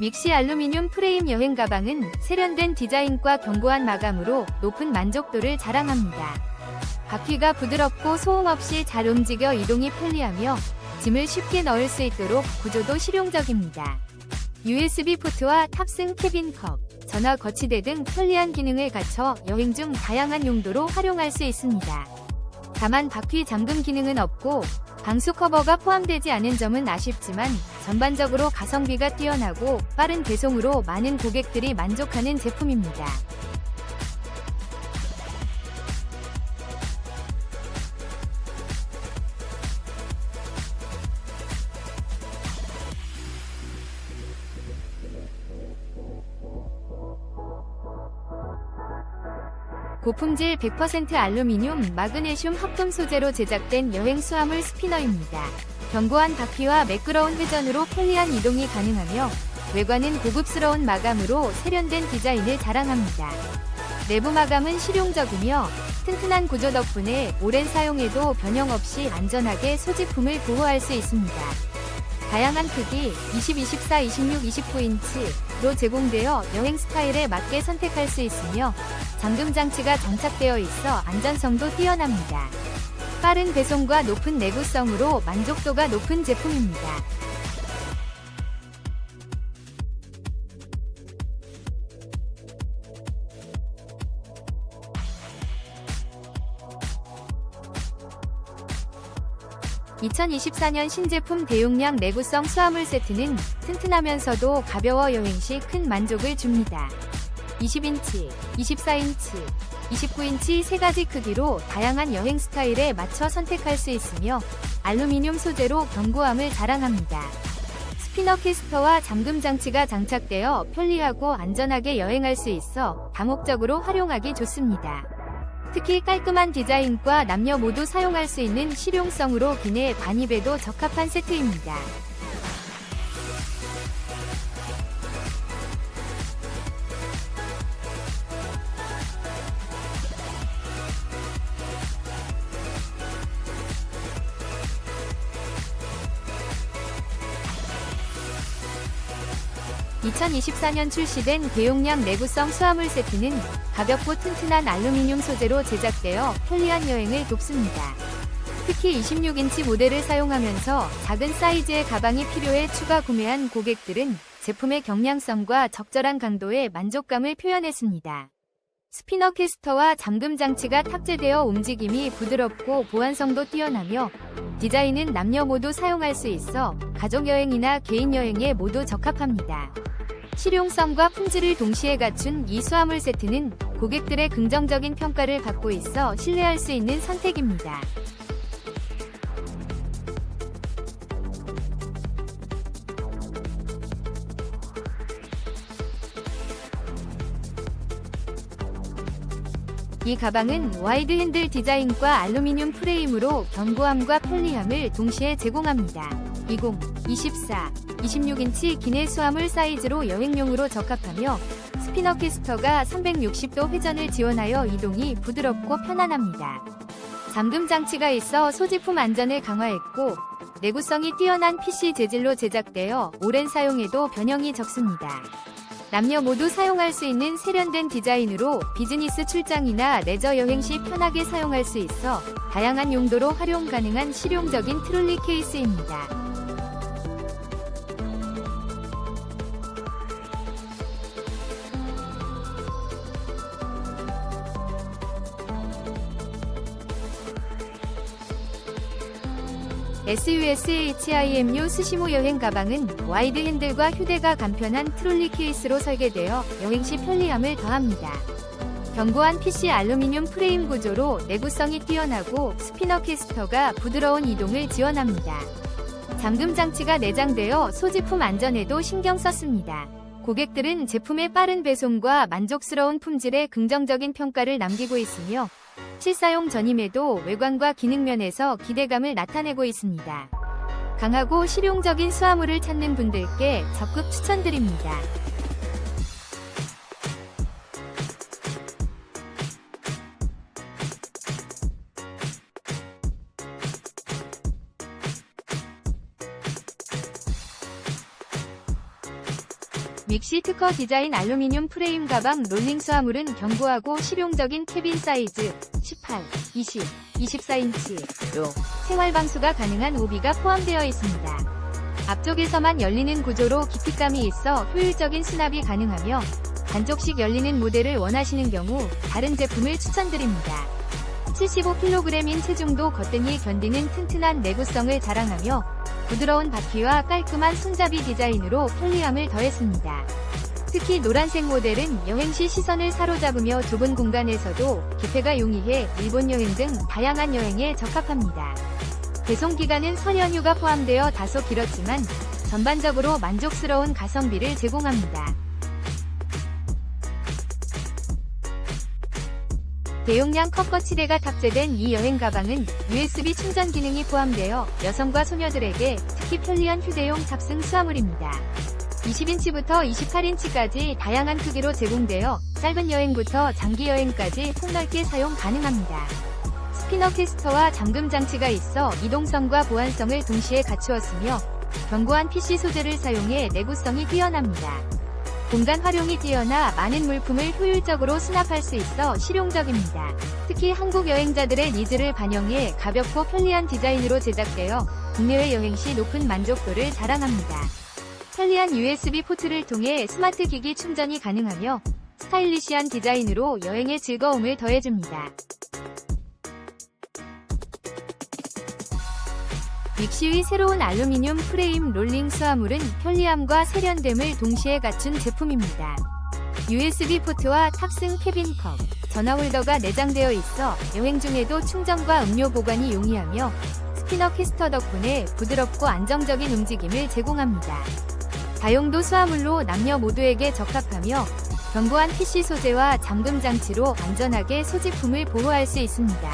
믹시 알루미늄 프레임 여행 가방은 세련된 디자인과 견고한 마감으로 높은 만족도를 자랑합니다. 바퀴가 부드럽고 소음 없이 잘 움직여 이동이 편리하며 짐을 쉽게 넣을 수 있도록 구조도 실용적입니다. USB 포트와 탑승 캐빈 컵, 전화 거치대 등 편리한 기능을 갖춰 여행 중 다양한 용도로 활용할 수 있습니다. 다만 바퀴 잠금 기능은 없고 방수 커버가 포함되지 않은 점은 아쉽지만 전반적으로 가성비가 뛰어나고 빠른 배송으로 많은 고객들이 만족하는 제품입니다. 고품질 100% 알루미늄 마그네슘 합금 소재로 제작된 여행 수화물 스피너입니다. 견고한 바퀴와 매끄러운 회전으로 편리한 이동이 가능하며 외관은 고급스러운 마감으로 세련된 디자인을 자랑합니다. 내부 마감은 실용적이며 튼튼한 구조 덕분에 오랜 사용에도 변형 없이 안전하게 소지품을 보호할 수 있습니다. 다양한 크기 20, 24, 26, 29인치로 제공되어 여행 스타일에 맞게 선택할 수 있으며 잠금 장치가 장착되어 있어 안전성도 뛰어납니다. 빠른 배송과 높은 내구성으로 만족도가 높은 제품입니다. (2024년) 신제품 대용량 내구성 수화물 세트는 튼튼하면서도 가벼워 여행 시 큰 만족을 줍니다. 20인치, 24인치, 29인치 세 가지 크기로 다양한 여행 스타일에 맞춰 선택할 수 있으며 알루미늄 소재로 견고함을 자랑합니다. 스피너 캐스터와 잠금 장치가 장착되어 편리하고 안전하게 여행할 수 있어 다목적으로 활용하기 좋습니다. 특히 깔끔한 디자인과 남녀 모두 사용할 수 있는 실용성으로 기내 반입에도 적합한 세트입니다. (2024년) 출시된 대용량 내구성 수화물 세트는 가볍고 튼튼한 알루미늄 소재로 제작되어 편리한 여행을 돕습니다. 특히 26인치 모델을 사용하면서 작은 사이즈의 가방이 필요해 추가 구매한 고객들은 제품의 경량성과 적절한 강도에 만족감을 표현했습니다. 스피너 캐스터와 잠금 장치가 탑재되어 움직임이 부드럽고 보안성도 뛰어나며 디자인은 남녀 모두 사용할 수 있어 가족 여행이나 개인 여행에 모두 적합합니다. 실용성과 품질을 동시에 갖춘 이 수화물 세트는 고객들의 긍정적인 평가를 받고 있어 신뢰할 수 있는 선택입니다. 이 가방은 와이드 핸들 디자인과 알루미늄 프레임으로 견고함과 편리함을 동시에 제공합니다. 20, 24, 26인치 기내 수화물 사이즈로 여행용으로 적합하며 스피너 캐스터가 360도 회전을 지원하여 이동이 부드럽고 편안합니다. 잠금 장치가 있어 소지품 안전을 강화했고 내구성이 뛰어난 PC 재질로 제작되어 오랜 사용에도 변형이 적습니다. 남녀 모두 사용할 수 있는 세련된 디자인으로 비즈니스 출장이나 레저 여행 시 편하게 사용할 수 있어 다양한 용도로 활용 가능한 실용적인 트롤리 케이스입니다. SUSHIMU 스시모 여행 가방은 와이드 핸들과 휴대가 간편한 트롤리 케이스로 설계되어 여행 시 편리함을 더합니다. 견고한 PC 알루미늄 프레임 구조로 내구성이 뛰어나고 스피너 캐스터가 부드러운 이동을 지원합니다. 잠금 장치가 내장되어 소지품 안전에도 신경 썼습니다. 고객들은 제품의 빠른 배송과 만족스러운 품질에 긍정적인 평가를 남기고 있으며 실사용 전임에도 외관과 기능 면에서 기대감을 나타내고 있습니다. 강하고 실용적인 수화물을 찾는 분들께 적극 추천드립니다. 믹시 특허 디자인 알루미늄 프레임 가방 롤링 수화물은 견고하고 실용적인 캐빈 사이즈 18, 20, 24인치로 생활 방수가 가능한 오비가 포함되어 있습니다. 앞쪽에서만 열리는 구조로 깊이감이 있어 효율적인 수납이 가능하며 반쪽씩 열리는 모델을 원하시는 경우 다른 제품을 추천드립니다. 75kg인 체중도 거뜬히 견디는 튼튼한 내구성을 자랑하며 부드러운 바퀴와 깔끔한 손잡이 디자인으로 편리함을 더했습니다. 특히 노란색 모델은 여행시 시선을 사로잡으며 좁은 공간에서도 기패가 용이해 일본 여행 등 다양한 여행에 적합합니다. 배송 기간은 설 연휴가 포함되어 다소 길었지만 전반적으로 만족스러운 가성비를 제공합니다. 대용량 컵 거치대가 탑재된 이 여행 가방은 USB 충전 기능이 포함되어 여성과 소녀들에게 특히 편리한 휴대용 탑승 수화물입니다. 20인치부터 28인치까지 다양한 크기로 제공되어 짧은 여행부터 장기 여행까지 폭넓게 사용 가능합니다. 스피너 캐스터와 잠금 장치가 있어 이동성과 보안성을 동시에 갖추었으며 견고한 PC 소재를 사용해 내구성이 뛰어납니다. 공간 활용이 뛰어나 많은 물품을 효율적으로 수납할 수 있어 실용적입니다. 특히 한국 여행자들의 니즈를 반영해 가볍고 편리한 디자인으로 제작되어 국내외 여행 시 높은 만족도를 자랑합니다. 편리한 USB 포트를 통해 스마트 기기 충전이 가능하며 스타일리시한 디자인으로 여행의 즐거움을 더해줍니다. 믹시의 새로운 알루미늄 프레임 롤링 수화물은 편리함과 세련됨을 동시에 갖춘 제품입니다. USB 포트와 탑승 캐빈 컵, 전화 홀더가 내장되어 있어 여행 중에도 충전과 음료 보관이 용이하며 스피너 캐스터 덕분에 부드럽고 안정적인 움직임을 제공합니다. 다용도 수화물로 남녀 모두에게 적합하며 견고한 PC 소재와 잠금 장치로 안전하게 소지품을 보호할 수 있습니다.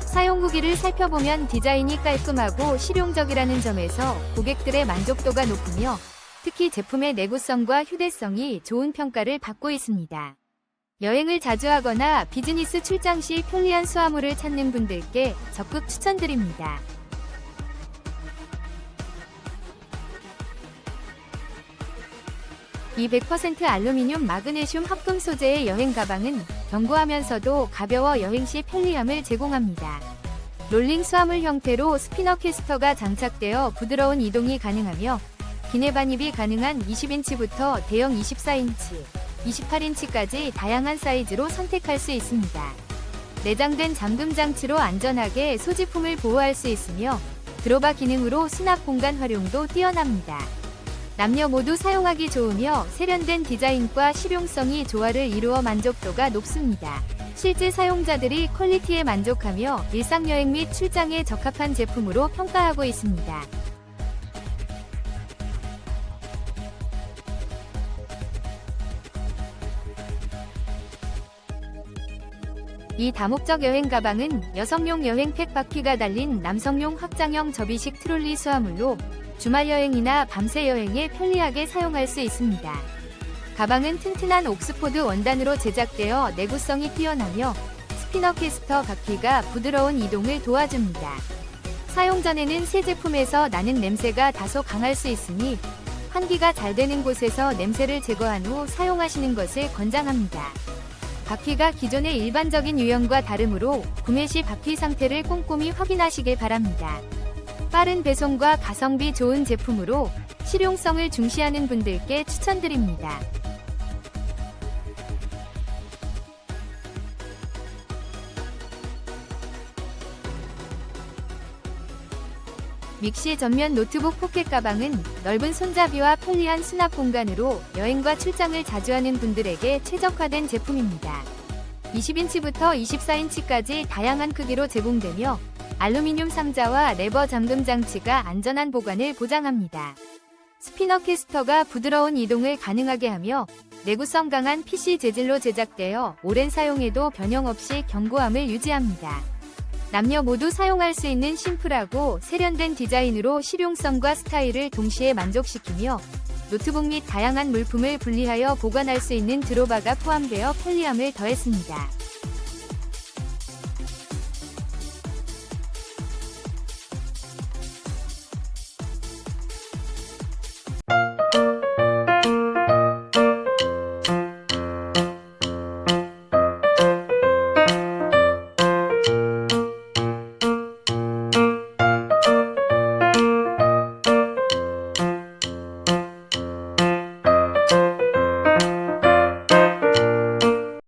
사용 후기를 살펴보면 디자인이 깔끔하고 실용적이라는 점에서 고객들의 만족도가 높으며 특히 제품의 내구성과 휴대성이 좋은 평가를 받고 있습니다. 여행을 자주 하거나 비즈니스 출장 시 편리한 수화물을 찾는 분들께 적극 추천드립니다. 이100% 알루미늄 마그네슘 합금 소재의 여행 가방은 견고하면서도 가벼워 여행 시 편리함을 제공합니다. 롤링 수화물 형태로 스피너 캐스터가 장착되어 부드러운 이동이 가능하며 기내 반입이 가능한 20인치부터 대형 24인치, 28인치까지 다양한 사이즈로 선택할 수 있습니다. 내장된 잠금 장치로 안전하게 소지품을 보호할 수 있으며 드로바 기능으로 수납 공간 활용도 뛰어납니다. 남녀 모두 사용하기 좋으며 세련된 디자인과 실용성이 조화를 이루어 만족도가 높습니다. 실제 사용자들이 퀄리티에 만족하며 일상여행 및 출장에 적합한 제품으로 평가하고 있습니다. 이 다목적 여행 가방은 여성용 여행 팩 바퀴가 달린 남성용 확장형 접이식 트롤리 수화물로 주말 여행이나 밤새 여행에 편리하게 사용할 수 있습니다. 가방은 튼튼한 옥스포드 원단으로 제작되어 내구성이 뛰어나며 스피너 캐스터 바퀴가 부드러운 이동을 도와줍니다. 사용 전에는 새 제품에서 나는 냄새가 다소 강할 수 있으니 환기가 잘 되는 곳에서 냄새를 제거한 후 사용하시는 것을 권장합니다. 바퀴가 기존의 일반적인 유형과 다르므로 구매 시 바퀴 상태를 꼼꼼히 확인하시길 바랍니다. 빠른 배송과 가성비 좋은 제품으로 실용성을 중시하는 분들께 추천드립니다. 믹시 전면 노트북 포켓 가방은 넓은 손잡이와 편리한 수납 공간으로 여행과 출장을 자주 하는 분들에게 최적화된 제품입니다. 20인치부터 24인치까지 다양한 크기로 제공되며 알루미늄 상자와 레버 잠금 장치가 안전한 보관을 보장합니다. 스피너 캐스터가 부드러운 이동을 가능하게 하며 내구성 강한 PC 재질로 제작되어 오랜 사용에도 변형 없이 견고함을 유지합니다. 남녀 모두 사용할 수 있는 심플하고 세련된 디자인으로 실용성과 스타일을 동시에 만족시키며 노트북 및 다양한 물품을 분리하여 보관할 수 있는 드로바가 포함되어 편리함을 더했습니다.